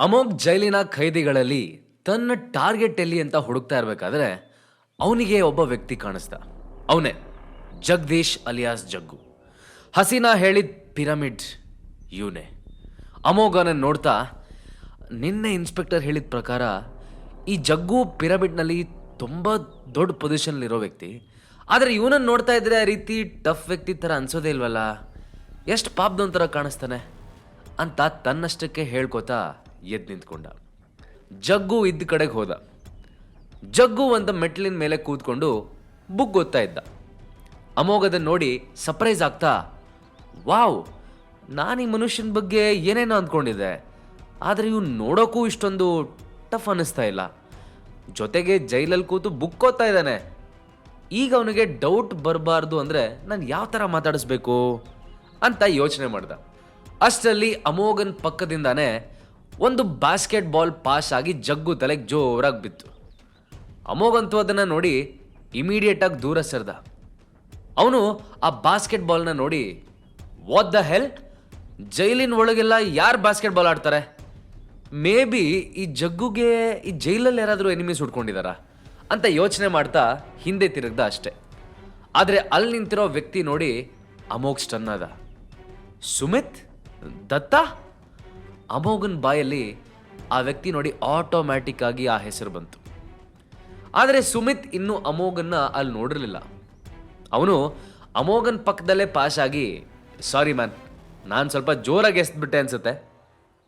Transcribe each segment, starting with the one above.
ಅಮೋಘ್ ಜೈಲಿನ ಖೈದಿಗಳಲ್ಲಿ ತನ್ನ ಟಾರ್ಗೆಟ್ ಎಲ್ಲಿ ಅಂತ ಹುಡುಕ್ತಾ ಇರಬೇಕಾದ್ರೆ ಅವನಿಗೆ ಒಬ್ಬ ವ್ಯಕ್ತಿ ಕಾಣಿಸ್ದ. ಅವನೇ ಜಗದೀಶ್ ಅಲಿಯಾಸ್ ಜಗ್ಗು. ಹಸೀನಾ ಹೇಳಿದ ಪಿರಮಿಡ್ ಇವನೇ. ಅಮೋಘನ ನೋಡ್ತಾ ನಿನ್ನೆ ಇನ್ಸ್ಪೆಕ್ಟರ್ ಹೇಳಿದ ಪ್ರಕಾರ ಈ ಜಗ್ಗು ಪಿರಮಿಡ್ನಲ್ಲಿ ತುಂಬ ದೊಡ್ಡ ಪೊಸಿಷನ್ಲಿರೋ ವ್ಯಕ್ತಿ. ಆದರೆ ಇವನನ್ನು ನೋಡ್ತಾ ಇದ್ರೆ ಆ ರೀತಿ ಟಫ್ ವ್ಯಕ್ತಿ ಥರ ಅನ್ಸೋದೇ ಇಲ್ವಲ್ಲ? ಎಷ್ಟು ಪಾಪದೊಂಥರ ಥರ ಕಾಣಿಸ್ತಾನೆ ಅಂತ ತನ್ನಷ್ಟಕ್ಕೆ ಹೇಳ್ಕೊತಾ ಎದ್ದು ನಿಂತ್ಕೊಂಡ. ಜಗ್ಗು ಇದ್ದ ಕಡೆಗೆ ಹೋದ. ಜಗ್ಗು ಒಂದು ಮೆಟ್ಲಿನ ಮೇಲೆ ಕೂತ್ಕೊಂಡು ಬುಕ್ ಗೊತ್ತಾ ಇದ್ದ. ಅಮೋಘದ ನೋಡಿ ಸರ್ಪ್ರೈಸ್ ಆಗ್ತಾ, ವಾವ್, ನಾನು ಈ ಮನುಷ್ಯನ ಬಗ್ಗೆ ಏನೇನೋ ಅಂದ್ಕೊಂಡಿದ್ದೆ. ಆದರೆ ಇವ್ನು ನೋಡೋಕ್ಕೂ ಇಷ್ಟೊಂದು ಟಫ್ ಅನ್ನಿಸ್ತಾ ಇಲ್ಲ. ಜೊತೆಗೆ ಜೈಲಲ್ಲಿ ಕೂತು ಬುಕ್ ಓದ್ತಾ ಇದ್ದಾನೆ. ಈಗ ಅವನಿಗೆ ಡೌಟ್ ಬರಬಾರ್ದು ಅಂದರೆ ನಾನು ಯಾವ ಥರ ಮಾತಾಡಿಸ್ಬೇಕು? ಅಂತ ಯೋಚನೆ ಮಾಡ್ದ. ಅಷ್ಟರಲ್ಲಿ ಅಮೋಘನ್ ಪಕ್ಕದಿಂದಾನೇ ಒಂದು ಬಾಸ್ಕೆಟ್ ಬಾಲ್ ಪಾಸ್ ಆಗಿ ಜಗ್ಗು ತಲೆಗೆ ಜೋರಾಗಿ ಬಿತ್ತು. ಅಮೋಘಂತೂ ಅದನ್ನು ನೋಡಿ ಇಮಿಡಿಯೇಟಾಗಿ ದೂರ ಸರಿದ. ಅವನು ಆ ಬಾಸ್ಕೆಟ್ ಬಾಲ್ನ ನೋಡಿ ವಾಟ್ ದ ಹೆಲ್ ಜೈಲಿನ ಒಳಗೆಲ್ಲ ಯಾರು ಬಾಸ್ಕೆಟ್ ಬಾಲ್ ಆಡ್ತಾರೆ? ಮೇ ಬಿ ಈ ಜಗ್ಗುಗೆ ಈ ಜೈಲಲ್ಲಿ ಯಾರಾದರೂ ಎನಿಮೀಸ್ ಹುಡ್ಕೊಂಡಿದಾರಾ? ಅಂತ ಯೋಚನೆ ಮಾಡ್ತಾ ಹಿಂದೆ ತಿರುಗ್ದ ಅಷ್ಟೆ. ಆದರೆ ಅಲ್ಲಿ ನಿಂತಿರೋ ವ್ಯಕ್ತಿ ನೋಡಿ ಅಮೋಘ್ ಸ್ಟನ್ ಆದ. ಸುಮಿತ್? ದತ್ತಾ? ಅಮೋಘನ್ ಬಾಯಲ್ಲಿ ಆ ವ್ಯಕ್ತಿ ನೋಡಿ ಆಟೋಮ್ಯಾಟಿಕ್ ಆಗಿ ಆ ಹೆಸರು ಬಂತು. ಆದರೆ ಸುಮಿತ್ ಇನ್ನೂ ಅಮೋಘನ್ನ ಅಲ್ಲಿ ನೋಡಿರಲಿಲ್ಲ. ಅವನು ಅಮೋಘನ್ ಪಕ್ಕದಲ್ಲೇ ಪಾಸ್ ಆಗಿ ಸಾರಿ ಮ್ಯಾನ್ ನಾನು ಸ್ವಲ್ಪ ಜೋರಾಗಿ ಎಸ್ಬಿಟ್ಟೆ ಅನ್ಸುತ್ತೆ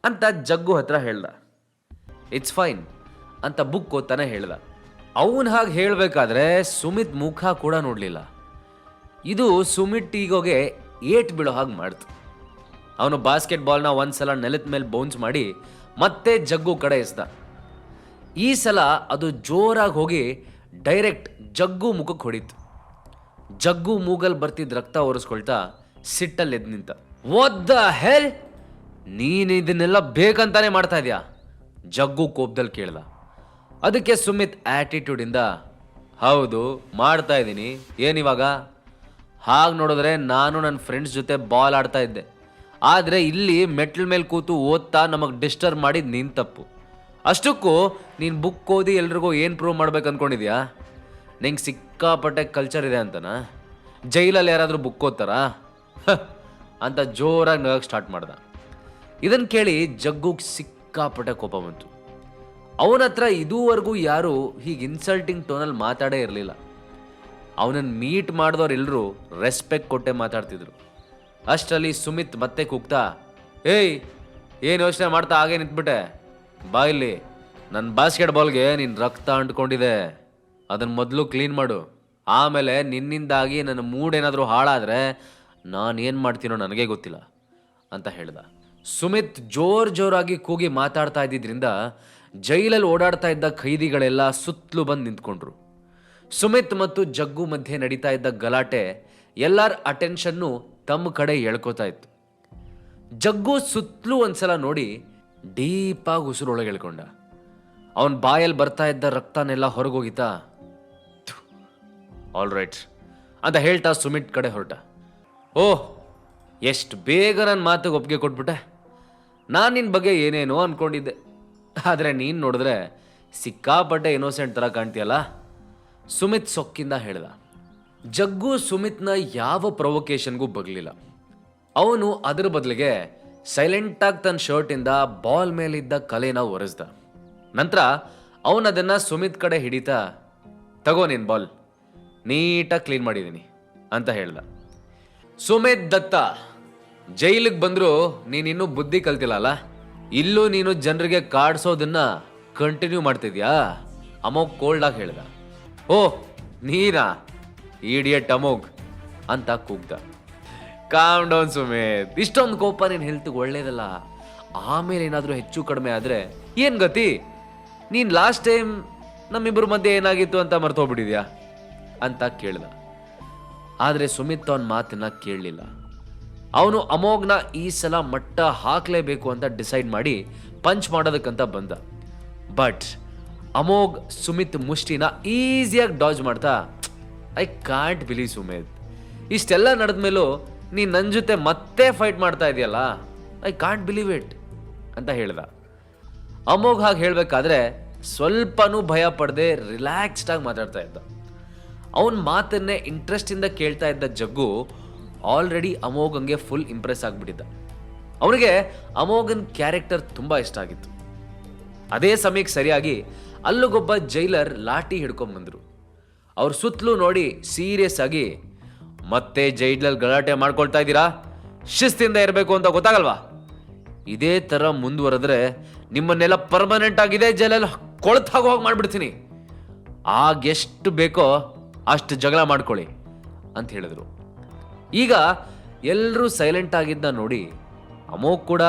ಅಂತ ಜಗ್ಗು ಹತ್ರ ಹೇಳ್ದ. ಇಟ್ಸ್ ಫೈನ್ ಅಂತ ಬುಕ್ ಓದ್ತಾನೆ ಹೇಳ್ದ. ಅವನು ಹಾಗೆ ಹೇಳಬೇಕಾದ್ರೆ ಸುಮಿತ್ ಮುಖ ಕೂಡ ನೋಡಲಿಲ್ಲ. ಇದು ಸುಮಿತ್ ಈಗೋಗೆ ಏಟ್ ಬಿಡೋ ಹಾಗೆ ಮಾಡ್ತು. ಅವನು ಬಾಸ್ಕೆಟ್ ಬಾಲ್ನ ಒಂದ್ಸಲ ನೆಲದ ಮೇಲೆ ಬೌನ್ಸ್ ಮಾಡಿ ಮತ್ತೆ ಜಗ್ಗು ಕಡೆ ಎಸ್ದ. ಈ ಸಲ ಅದು ಜೋರಾಗಿ ಹೋಗಿ ಡೈರೆಕ್ಟ್ ಜಗ್ಗು ಮುಖಕ್ಕೆ ಹೊಡಿತು. ಜಗ್ಗು ಮೂಗಲ್ ಬರ್ತಿದ್ದ ರಕ್ತ ಒರೆಸ್ಕೊಳ್ತಾ ಸಿಟ್ಟಲ್ಲಿ ಎದ್ದು ನಿಂತ. ಒದ್ದ ಹೆಲ್ ನೀನು ಇದನ್ನೆಲ್ಲ ಬೇಕಂತಾನೆ ಮಾಡ್ತಾ ಇದೆಯಾ? ಜಗ್ಗು ಕೋಪದಲ್ಲಿ ಕೇಳ್ದ. ಅದಕ್ಕೆ ಸುಮಿತ್ ಆ್ಯಟಿಟ್ಯೂಡಿಂದ ಹೌದು, ಮಾಡ್ತಾ ಇದ್ದೀನಿ. ಏನಿವಾಗ ಹಾಗೆ ನೋಡಿದ್ರೆ ನಾನು ನನ್ನ ಫ್ರೆಂಡ್ಸ್ ಜೊತೆ ಬಾಲ್ ಆಡ್ತಾ ಇದ್ದೆ. ಆದರೆ ಇಲ್ಲಿ ಮೆಟ್ಲ ಮೇಲೆ ಕೂತು ಓದ್ತಾ ನಮಗೆ ಡಿಸ್ಟರ್ಬ್ ಮಾಡಿ ನೀನು ತಪ್ಪು. ಅಷ್ಟಕ್ಕೂ ನೀನು ಬುಕ್ ಓದಿ ಎಲ್ರಿಗೂ ಏನು ಪ್ರೂವ್ ಮಾಡ್ಬೇಕು ಅಂದ್ಕೊಂಡಿದ್ಯಾ ನಿಂಗೆ ಸಿಕ್ಕಾಪಟ್ಟೆ ಕಲ್ಚರ್ ಇದೆ ಅಂತನಾ? ಜೈಲಲ್ಲಿ ಯಾರಾದರೂ ಬುಕ್ ಓದ್ತಾರಾ? ಅಂತ ಜೋರಾಗಿ ನಗಕ್ಕೆ ಸ್ಟಾರ್ಟ್ ಮಾಡ್ದ. ಇದನ್ನು ಕೇಳಿ ಜಗ್ಗುಗೆ ಸಿಕ್ಕಾಪಟ್ಟೆ ಕೋಪ ಬಂತು. ಅವನ ಹತ್ರ ಇದುವರೆಗೂ ಯಾರು ಹೀಗೆ ಇನ್ಸಲ್ಟಿಂಗ್ ಟೋನಲ್ಲಿ ಮಾತಾಡೇ ಇರಲಿಲ್ಲ. ಅವನನ್ನು ಮೀಟ್ ಮಾಡಿದವ್ರೆಲ್ಲರೂ ರೆಸ್ಪೆಕ್ಟ್ ಕೊಟ್ಟೆ ಮಾತಾಡ್ತಿದ್ರು. ಅಷ್ಟರಲ್ಲಿ ಸುಮಿತ್ ಮತ್ತೆ ಕೂಗ್ತಾ, ಏಯ್, ಏನು ಯೋಚನೆ ಮಾಡ್ತಾ ಹಾಗೆ ನಿಂತ್ಬಿಟ್ಟೆ? ಬಾ ಇಲ್ಲಿ. ನನ್ನ ಬಾಸ್ಕೆಟ್ ಬಾಲ್ಗೆ ನಿನ್ನ ರಕ್ತ ಅಂಟ್ಕೊಂಡಿದೆ. ಅದನ್ನು ಮೊದಲು ಕ್ಲೀನ್ ಮಾಡು. ಆಮೇಲೆ ನಿನ್ನಿಂದಾಗಿ ನನ್ನ ಮೂಡ್ ಏನಾದರೂ ಹಾಳಾದರೆ ನಾನು ಏನು ಮಾಡ್ತೀನೋ ನನಗೆ ಗೊತ್ತಿಲ್ಲ, ಅಂತ ಹೇಳ್ದ. ಸುಮಿತ್ ಜೋರ್ ಜೋರಾಗಿ ಕೂಗಿ ಮಾತಾಡ್ತಾ ಇದ್ದಿದ್ರಿಂದ ಜೈಲಲ್ಲಿ ಓಡಾಡ್ತಾ ಇದ್ದ ಖೈದಿಗಳೆಲ್ಲ ಸುತ್ತಲೂ ಬಂದು ನಿಂತ್ಕೊಂಡ್ರು. ಸುಮಿತ್ ಮತ್ತು ಜಗ್ಗು ಮಧ್ಯೆ ನಡೀತಾ ಇದ್ದ ಗಲಾಟೆ ಎಲ್ಲರ ಅಟೆನ್ಷನ್ನು ತಮ್ಮ ಕಡೆ ಎಳ್ಕೋತಾ ಇತ್ತು. ಜಗ್ಗು ಸುತ್ತಲೂ ಒಂದ್ಸಲ ನೋಡಿ ಡೀಪಾಗಿ ಉಸಿರೊಳಗೆ ಎಳ್ಕೊಂಡ. ಅವನ ಬಾಯಲ್ಲಿ ಬರ್ತಾ ಇದ್ದ ರಕ್ತನೆಲ್ಲ ಹೊರಗೋಗಿತಾ ಆಲ್ ರೈಟ್ ಅಂತ ಹೇಳ್ತಾ ಸುಮಿತ್ ಕಡೆ ಹೊರಟ. ಓಹ್ ಎಷ್ಟು ಬೇಗ ನನ್ನ ಮಾತಿಗೆ ಒಪ್ಪಿಗೆ ಕೊಟ್ಬಿಟ್ಟೆ. ನಾನು ನಿನ್ನ ಬಗ್ಗೆ ಏನೇನೋ ಅಂದ್ಕೊಂಡಿದ್ದೆ ಆದರೆ ನೀನು ನೋಡಿದ್ರೆ ಸಿಕ್ಕಾಪಟ್ಟೆ ಇನೋಸೆಂಟ್ ಥರ ಕಾಣ್ತೀಯಲ್ಲ? ಸುಮಿತ್ ಸೊಕ್ಕಿಂದ ಹೇಳ್ದ. ಜಗ್ಗು ಸುಮಿತ್ನ ಯಾವ ಪ್ರೊವೊಕೇಶನ್ಗೂ ಬಗ್ಲಿಲ್ಲ. ಅವನು ಅದರ ಬದಲಿಗೆ ಸೈಲೆಂಟಾಗಿ ತನ್ನ ಶರ್ಟಿಂದ ಬಾಲ್ ಮೇಲಿದ್ದ ಕಲೆನ ಒರೆಸ್ದ. ನಂತರ ಅವನದನ್ನು ಸುಮಿತ್ ಕಡೆ ಹಿಡಿತಾ, ತಗೋ ನಿನ್ ಬಾಲ್ ನೀಟಾಗಿ ಕ್ಲೀನ್ ಮಾಡಿದ್ದೀನಿ ಅಂತ ಹೇಳ್ದ. ಸುಮಿತ್ ದತ್ತ, ಜೈಲಿಗೆ ಬಂದರೂ ನೀನಿನ್ನೂ ಬುದ್ಧಿ ಕಲ್ತಿಲ್ಲಲ್ಲ ಇಲ್ಲೂ ನೀನು ಜನರಿಗೆ ಕಾಡಿಸೋದನ್ನ ಕಂಟಿನ್ಯೂ ಮಾಡ್ತಿದ್ಯಾ? ಅಮೋ ಕೋಲ್ಡಾಗಿ ಹೇಳ್ದ. ಓ ನೀನಾ? ಇಡಿಯಟ್ ಅಮೋಗ್ ಅಂತ ಕೂಗ್ದ. ಕಾಮ್ ಡೌನ್ ಸುಮಿತ್ ಇಷ್ಟೊಂದು ಕೋಪ ನೀನು ಹೆಲ್ತ್ಗೆ ಒಳ್ಳೇದಲ್ಲ. ಆಮೇಲೆ ಏನಾದರೂ ಹೆಚ್ಚು ಕಡಿಮೆ ಆದರೆ ಏನು ಗತಿ? ನೀನು ಲಾಸ್ಟ್ ಟೈಮ್ ನಮ್ಮಿಬ್ಬರ ಮಧ್ಯೆ ಏನಾಗಿತ್ತು ಅಂತ ಮರ್ತೋಗ್ಬಿಟ್ಟಿದ್ಯಾ ಅಂತ ಕೇಳ್ದ. ಆದರೆ ಸುಮಿತ್ ಅವನ ಮಾತನ್ನ ಕೇಳಲಿಲ್ಲ. ಅವನು ಅಮೋಘ್ನ ಈ ಸಲ ಮಟ್ಟ ಹಾಕಲೇಬೇಕು ಅಂತ ಡಿಸೈಡ್ ಮಾಡಿ ಪಂಚ್ ಮಾಡೋದಕ್ಕಂತ ಬಂದ. ಬಟ್ ಅಮೋಘ್, ಸುಮಿತ್ ಮುಷ್ಟಿನ ಈಸಿಯಾಗಿ ಡಾಜ್ ಮಾಡ್ತಾ ಐ ಕಾಂಟ್ ಬಿಲೀವ್ ಸುಮೇದ್ ಇಷ್ಟೆಲ್ಲ ನಡೆದ ಮೇಲೂ ನೀ ನನ್ನ ಜೊತೆ ಮತ್ತೆ ಫೈಟ್ ಮಾಡ್ತಾ ಇದೆಯಲ್ಲ? ಐ ಕಾಂಟ್ ಬಿಲೀವ್ ಇಟ್ ಅಂತ ಹೇಳ್ದ. ಅಮೋಘ್ ಹಾಗೆ ಹೇಳಬೇಕಾದ್ರೆ ಸ್ವಲ್ಪನೂ ಭಯ ಪಡದೆ ರಿಲ್ಯಾಕ್ಸ್ಡಾಗಿ ಮಾತಾಡ್ತಾ ಇದ್ದ. ಅವನ ಮಾತನ್ನೇ ಇಂಟ್ರೆಸ್ಟಿಂದ ಕೇಳ್ತಾ ಇದ್ದ ಜಗ್ಗು ಆಲ್ರೆಡಿ ಅಮೋಘಂಗೆ ಫುಲ್ ಇಂಪ್ರೆಸ್ ಆಗಿಬಿಟ್ಟಿದ್ದ. ಅವನಿಗೆ ಅಮೋಘನ್ ಕ್ಯಾರೆಕ್ಟರ್ ತುಂಬ ಇಷ್ಟ ಆಗಿತ್ತು. ಅದೇ ಸಮಯಕ್ಕೆ ಸರಿಯಾಗಿ ಅಲ್ಲಿಗೊಬ್ಬ ಜೈಲರ್ ಲಾಠಿ ಹಿಡ್ಕೊಂಡು ಬಂದ್ರು. ಅವ್ರ ಸುತ್ತಲೂ ನೋಡಿ ಸೀರಿಯಸ್ ಆಗಿ ಮತ್ತೆ ಜೈಡ್ಲಲ್ಲಿ ಗಲಾಟೆ ಮಾಡ್ಕೊಳ್ತಾ ಇದ್ದೀರಾ? ಶಿಸ್ತಿಂದ ಇರಬೇಕು ಅಂತ ಗೊತ್ತಾಗಲ್ವಾ? ಇದೇ ಥರ ಮುಂದುವರೆದ್ರೆ ನಿಮ್ಮನ್ನೆಲ್ಲ ಪರ್ಮನೆಂಟ್ ಆಗಿದೆ ಜೈಲಲ್ಲಿ ಕೊಳ್ತು ಹಾಗೆ ಮಾಡ್ಬಿಡ್ತೀನಿ. ಆಗ ಎಷ್ಟು ಬೇಕೋ ಅಷ್ಟು ಜಗಳ ಮಾಡ್ಕೊಳ್ಳಿ ಅಂತ ಹೇಳಿದರು. ಈಗ ಎಲ್ಲರೂ ಸೈಲೆಂಟ್ ಆಗಿದ್ದ ನೋಡಿ ಅಮೋಕ್ ಕೂಡ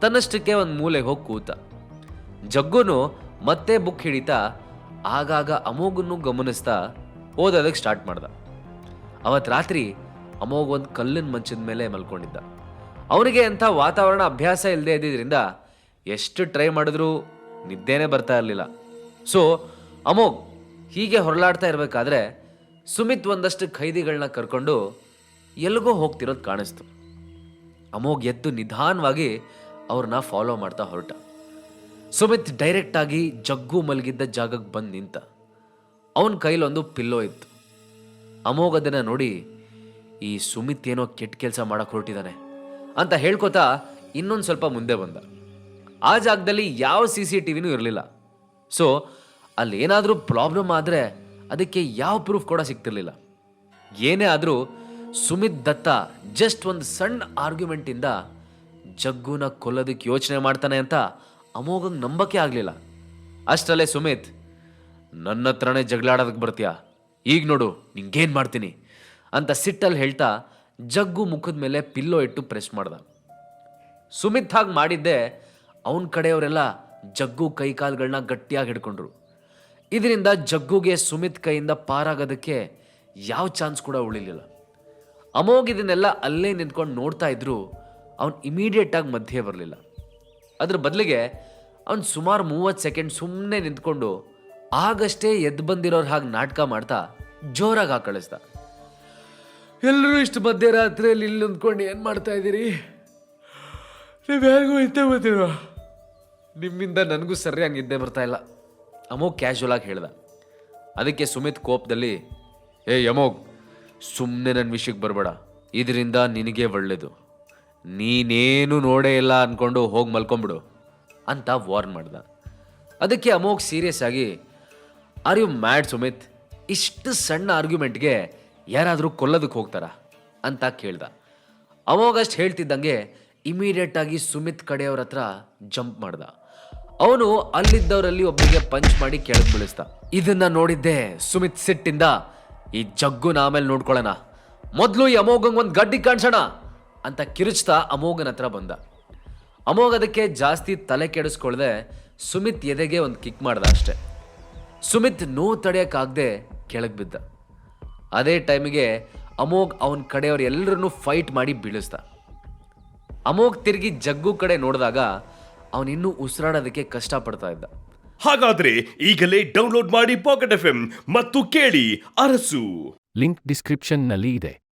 ತನ್ನಷ್ಟಕ್ಕೆ ಒಂದು ಮೂಲೆಗೆ ಹೋಗಿ ಕೂತ. ಜಗ್ಗುನು ಮತ್ತೆ ಬುಕ್ ಹಿಡಿತಾ ಆಗಾಗ ಅಮೋಗನ್ನು ಗಮನಿಸ್ತಾ ಓದೋದಕ್ಕೆ ಸ್ಟಾರ್ಟ್ ಮಾಡ್ದ. ಅವತ್ ರಾತ್ರಿ ಅಮೋಘ್ ಒಂದು ಕಲ್ಲಿನ ಮಂಚದ ಮೇಲೆ ಮಲ್ಕೊಂಡಿದ್ದ. ಅವನಿಗೆ ಅಂಥ ವಾತಾವರಣ ಅಭ್ಯಾಸ ಇಲ್ಲದೆ ಇದ್ದಿದ್ದರಿಂದ ಎಷ್ಟು ಟ್ರೈ ಮಾಡಿದ್ರೂ ನಿದ್ದೆನೇ ಬರ್ತಾ ಇರಲಿಲ್ಲ. ಸೊ, ಅಮೋಘ್ ಹೀಗೆ ಹೊರಲಾಡ್ತಾ ಇರಬೇಕಾದ್ರೆ ಸುಮಿತ್ ಒಂದಷ್ಟು ಖೈದಿಗಳನ್ನ ಕರ್ಕೊಂಡು ಎಲ್ಲಿಗೋ ಹೋಗ್ತಿರೋದು ಕಾಣಿಸ್ತು. ಅಮೋಘ್ ಎದ್ದು ನಿಧಾನವಾಗಿ ಅವ್ರನ್ನ ಫಾಲೋ ಮಾಡ್ತಾ ಹೊರಟ. ಸುಮಿತ್ ಡೈರೆಕ್ಟಾಗಿ ಜಗ್ಗು ಮಲಗಿದ್ದ ಜಾಗಕ್ಕೆ ಬಂದು ನಿಂತ. ಅವನ ಕೈಲೊಂದು ಪಿಲ್ಲೋ ಇತ್ತು. ಅಮೋಘದನ್ನ ನೋಡಿ, ಈ ಸುಮಿತ್ ಏನೋ ಕೆಟ್ಟ ಕೆಲಸ ಮಾಡಕ್ ಹೊರಟಿದ್ದಾನೆ ಅಂತ ಹೇಳ್ಕೊತಾ ಇನ್ನೊಂದು ಸ್ವಲ್ಪ ಮುಂದೆ ಬಂದ. ಆ ಜಾಗದಲ್ಲಿ ಯಾವ ಸಿ ಸಿ ಟಿ ವಿನೂ ಇರಲಿಲ್ಲ. ಸೊ ಅಲ್ಲಿ ಏನಾದರೂ ಪ್ರಾಬ್ಲಮ್ ಆದರೆ ಅದಕ್ಕೆ ಯಾವ ಪ್ರೂಫ್ ಕೂಡ ಸಿಗ್ತಿರ್ಲಿಲ್ಲ. ಏನೇ ಆದರೂ ಸುಮಿತ್ ದತ್ತ ಜಸ್ಟ್ ಒಂದು ಸಣ್ಣ ಆರ್ಗ್ಯುಮೆಂಟಿಂದ ಜಗ್ಗುನ ಕೊಲ್ಲೋದಕ್ಕೆ ಯೋಚನೆ ಮಾಡ್ತಾನೆ ಅಂತ ಅಮೋಘಂಗೆ ನಂಬಕ್ಕೆ ಆಗಲಿಲ್ಲ. ಅಷ್ಟರಲ್ಲೇ ಸುಮಿತ್ ನನ್ನ ಹತ್ರನೇ ಜಗಳಾಡೋದಕ್ಕೆ ಬರ್ತೀಯಾ? ಈಗ ನೋಡು, ನಿಂಗೇನು ಮಾಡ್ತೀನಿ? ಅಂತ ಸಿಟ್ಟಲ್ಲಿ ಹೇಳ್ತಾ ಜಗ್ಗು ಮುಖದ ಮೇಲೆ ಪಿಲ್ಲೋ ಇಟ್ಟು ಪ್ರೆಸ್ ಮಾಡ್ದ. ಸುಮಿತ್ ಹಾಗೆ ಮಾಡಿದ್ದೆ, ಅವನ ಕಡೆಯವರೆಲ್ಲ ಜಗ್ಗು ಕೈಕಾಲುಗಳನ್ನ ಗಟ್ಟಿಯಾಗಿ ಹಿಡ್ಕೊಂಡ್ರು. ಇದರಿಂದ ಜಗ್ಗುಗೆ ಸುಮಿತ್ ಕೈಯಿಂದ ಪಾರಾಗೋದಕ್ಕೆ ಯಾವ ಚಾನ್ಸ್ ಕೂಡ ಉಳಿಲಿಲ್ಲ. ಅಮೋಘ್ ಇದನ್ನೆಲ್ಲ ಅಲ್ಲೇ ನಿಂತ್ಕೊಂಡು ನೋಡ್ತಾ ಇದ್ರು, ಅವನು ಇಮಿಡಿಯೇಟಾಗಿ ಮಧ್ಯೆ ಬರಲಿಲ್ಲ. ಅದ್ರ ಬದಲಿಗೆ ಅವನು ಸುಮಾರು ಮೂವತ್ತು ಸೆಕೆಂಡ್ ಸುಮ್ಮನೆ ನಿಂತ್ಕೊಂಡು ಆಗಷ್ಟೇ ಎದ್ದು ಬಂದಿರೋರ್ ಹಾಗೆ ನಾಟಕ ಮಾಡ್ತಾ ಜೋರಾಗಿ ಹಾಕಿ ಕಳಿಸ್ದ. ಎಲ್ಲರೂ ಇಷ್ಟು ಮಧ್ಯರಾತ್ರಿಯಲ್ಲಿ ಇಲ್ಲಿ ನಿಂತ್ಕೊಂಡು ಏನು ಮಾಡ್ತಾ ಇದ್ದೀರಿ? ಯಾರಿಗೂ ಇದ್ದೇ ಬರ್ತೀರ ನಿಮ್ಮಿಂದ ನನಗೂ ಸರಿಯಾಗಿ ನಿದ್ದೆ ಬರ್ತಾ ಇಲ್ಲ. ಅಮೋಗ್ ಕ್ಯಾಶುವಲ್ ಆಗಿ ಹೇಳ್ದ. ಅದಕ್ಕೆ ಸುಮಿತ್ ಕೋಪದಲ್ಲಿ ಏ ಅಮೋಗ್ ಸುಮ್ಮನೆ ನನ್ನ ವಿಷಯಕ್ಕೆ ಬರಬೇಡ. ಇದರಿಂದ ನಿನಗೆ ಒಳ್ಳೇದು. ನೀನೇನು ನೋಡೇ ಇಲ್ಲ ಅಂದ್ಕೊಂಡು ಹೋಗಿ ಮಲ್ಕೊಂಬಿಡು. ಅಂತ ವಾರ್ನ್ ಮಾಡ್ದ. ಅದಕ್ಕೆ ಅಮೋಗ್ ಸೀರಿಯಸ್ ಆಗಿ ಆರ್ ಯು ಮ್ಯಾಡ್ ಸುಮಿತ್ ಇಷ್ಟು ಸಣ್ಣ ಆರ್ಗ್ಯುಮೆಂಟ್ಗೆ ಯಾರಾದರೂ ಕೊಲ್ಲೋದಕ್ಕೆ ಹೋಗ್ತಾರಾ ಅಂತ ಕೇಳ್ದ. ಅವಾಗಷ್ಟು ಹೇಳ್ತಿದ್ದಂಗೆ ಇಮಿಡಿಯೇಟ್ ಆಗಿ ಸುಮಿತ್ ಕಡೆಯವ್ರ ಹತ್ರ ಜಂಪ್ ಮಾಡ್ದ. ಅವನು ಅಲ್ಲಿದ್ದವರಲ್ಲಿ ಒಬ್ಬರಿಗೆ ಪಂಚ್ ಮಾಡಿ ಕೆಳಗೆ ಬೀಳಿಸ್ದ. ಇದನ್ನ ನೋಡಿದ್ದೆ ಸುಮಿತ್ ಸಿಟ್ಟಿಂದ, ಈ ಜಗ್ಗುನ ಆಮೇಲೆ ನೋಡ್ಕೊಳ್ಳೋಣ ಮೊದಲು ಈ ಅಮೋಘಂಗ್ ಒಂದು ಗಡ್ಡಿ ಕಾಣಿಸೋಣ ಅಂತ ಕಿರುಚ್ತಾ ಅಮೋಘನ ಹತ್ರ ಬಂದ. ಅಮೋಘ ಅದಕ್ಕೆ ಜಾಸ್ತಿ ತಲೆ ಕೆಡಿಸ್ಕೊಳ್ದೆ ಸುಮಿತ್ ಎದೆಗೆ ಒಂದು ಕಿಕ್ ಮಾಡ್ದ ಅಷ್ಟೆ. ಸುಮಿತ್ ನೋವು ತಡೆಯೋಕ್ಕಾಗದೆ ಕೆಳಗೆ ಬಿದ್ದ. ಅದೇ ಟೈಮಿಗೆ ಅಮೋಘ್ ಅವನ ಕಡೆಯವ್ರು ಎಲ್ಲರನ್ನೂ ಫೈಟ್ ಮಾಡಿ ಬೀಳಿಸ್ದ. ಅಮೋಘ್ ತಿರುಗಿ ಜಗ್ಗು ಕಡೆ ನೋಡಿದಾಗ ಅವನಿನ್ನೂ ಉಸಿರಾಡೋದಕ್ಕೆ ಕಷ್ಟಪಡ್ತಾ ಇದ್ದ. ಹಾಗಾದ್ರೆ ಈಗಲೇ ಡೌನ್ಲೋಡ್ ಮಾಡಿ ಪಾಕೆಟ್ ಎಫ್ ಮತ್ತು ಕೇಳಿ ಅರಸು. ಲಿಂಕ್ ಡಿಸ್ಕ್ರಿಪ್ಷನ್ನಲ್ಲಿ ಇದೆ.